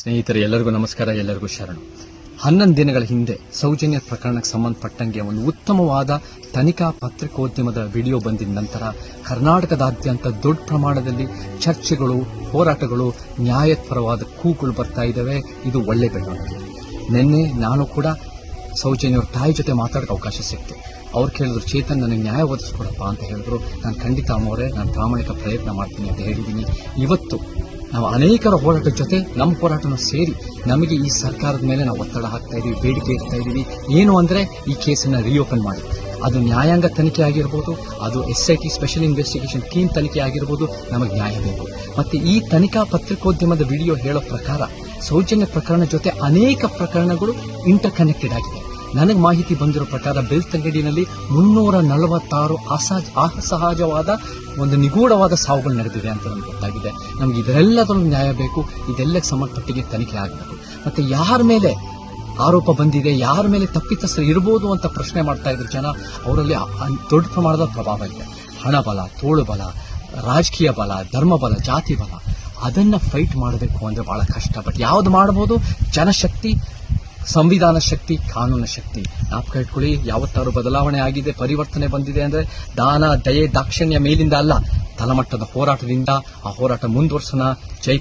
ಸ್ನೇಹಿತರೆ, ಎಲ್ಲರಿಗೂ ನಮಸ್ಕಾರ, ಎಲ್ಲರಿಗೂ ಶರಣು. ಹನ್ನೊಂದು ದಿನಗಳ ಹಿಂದೆ ಸೌಜನ್ಯ ಪ್ರಕರಣಕ್ಕೆ ಸಂಬಂಧಪಟ್ಟಂಗೆ ಒಂದು ಉತ್ತಮವಾದ ತನಿಖಾ ಪತ್ರಿಕೋದ್ಯಮದ ವಿಡಿಯೋ ಬಂದಿದ ನಂತರ ಕರ್ನಾಟಕದಾದ್ಯಂತ ದೊಡ್ಡ ಪ್ರಮಾಣದಲ್ಲಿ ಚರ್ಚೆಗಳು, ಹೋರಾಟಗಳು ನ್ಯಾಯಪರವಾದ ಕೂಗುಗಳು ಬರ್ತಾ ಇದ್ದಾವೆ. ಇದು ಒಳ್ಳೆ ಬೆಳವಣಿಗೆ ನಿನ್ನೆ ನಾನು ಕೂಡ ಸೌಜನ್ಯ ಅವ್ರ ತಾಯಿ ಜೊತೆ ಮಾತಾಡೋಕೆ ಅವಕಾಶ ಸಿಕ್ತು. ಅವ್ರು ಕೇಳಿದ್ರು, ಚೇತನ್, ನನಗೆ ನ್ಯಾಯ ಒದಗಿಸ್ಕೊಡಪ್ಪ ಅಂತ ಹೇಳಿದ್ರು. ನಾನು ಖಂಡಿತ ಅಮ್ಮವರೇ, ನಾನು ಪ್ರಾಮಾಣಿಕ ಪ್ರಯತ್ನ ಮಾಡ್ತೀನಿ ಅಂತ ಹೇಳಿದ್ದೀನಿ. ಇವತ್ತು ನಾವು ಅನೇಕರ ಹೋರಾಟದ ಜೊತೆ ನಮ್ಮ ಹೋರಾಟನ ಸೇರಿ ನಮಗೆ ಈ ಸರ್ಕಾರದ ಮೇಲೆ ನಾವು ಒತ್ತಡ ಹಾಕ್ತಾ ಇದ್ದೀವಿ ಬೇಡಿಕೆ ಇಡ್ತಾ ಇದೀವಿ. ಏನು ಅಂದ್ರೆ ಈ ಕೇಸನ್ನು ರಿಓಪನ್ ಮಾಡಿ. ಅದು ನ್ಯಾಯಾಂಗ ತನಿಖೆ ಆಗಿರ್ಬೋದು, ಅದು S I T special investigation team ತನಿಖೆ ಆಗಿರ್ಬೋದು, ನಮಗೆ ನ್ಯಾಯ ಬೇಕು. ಮತ್ತೆ ಈ ತನಿಖಾ ಪತ್ರಿಕೋದ್ಯಮದ ವಿಡಿಯೋ ಹೇಳೋ ಪ್ರಕಾರ ಸೌಜನ್ಯ ಪ್ರಕರಣ ಜೊತೆ ಅನೇಕ ಪ್ರಕರಣಗಳು ಇಂಟರ್ ಕನೆಕ್ಟೆಡ್ ಆಗಿದೆ. ನನಗೆ ಮಾಹಿತಿ ಬಂದಿರೋ ಪ್ರಕಾರ ಬೆಳ್ತಂಗಡಿನಲ್ಲಿ ಮುನ್ನೂರ ನಲವತ್ತಾರು ಅಸಹಜ ಅಸಹಜವಾದ ಒಂದು ನಿಗೂಢವಾದ ಸಾವುಗಳು ನಡೆದಿದೆ ಅಂತ ನಮ್ಗೆ ಗೊತ್ತಾಗಿದೆ. ನಮ್ಗೆ ಇದರೆಲ್ಲದರಲ್ಲೂ ನ್ಯಾಯ ಬೇಕು ಇದೆಲ್ಲಕ್ಕೆ ಸಂಬಂಧಪಟ್ಟಿಗೆ ತನಿಖೆ ಆಗಬೇಕು. ಮತ್ತೆ ಯಾರ ಮೇಲೆ ಆರೋಪ ಬಂದಿದೆ, ಯಾರ ಮೇಲೆ ತಪ್ಪಿತಸ್ಥರು ಇರ್ಬೋದು ಅಂತ ಪ್ರಶ್ನೆ ಮಾಡ್ತಾ ಇದ್ರು ಜನ ಅವರಲ್ಲಿ ದೊಡ್ಡ ಪ್ರಮಾಣದ ಪ್ರಭಾವ ಇದೆ. ಹಣಬಲ ತೋಳುಬಲ ತೋಳು ಬಲ, ರಾಜಕೀಯ ಬಲ ಧರ್ಮಬಲ ಜಾತಿ ಬಲ, ಅದನ್ನ ಫೈಟ್ ಮಾಡಬೇಕು ಅಂದ್ರೆ ಬಹಳ ಕಷ್ಟ. ಬಟ್ ಯಾವ್ದು ಮಾಡಬಹುದು ಜನಶಕ್ತಿ ಸಂವಿಧಾನ ಶಕ್ತಿ, ಕಾನೂನು ಶಕ್ತಿ. ಜ್ಞಾಪಕ ಇಟ್ಕೊಳ್ಳಿ ಯಾವತ್ತಾರು ಬದಲಾವಣೆ ಆಗಿದೆ, ಪರಿವರ್ತನೆ ಬಂದಿದೆ ಅಂದ್ರೆ ದಾನ, ದಯೆ, ದಾಕ್ಷಿಣ್ಯ ಮೇಲಿಂದ ಅಲ್ಲ, ತಲಮಟ್ಟದ ಹೋರಾಟದಿಂದ ಆ ಹೋರಾಟ ಮುಂದುವರ್ಸೋಣ. ಜೈ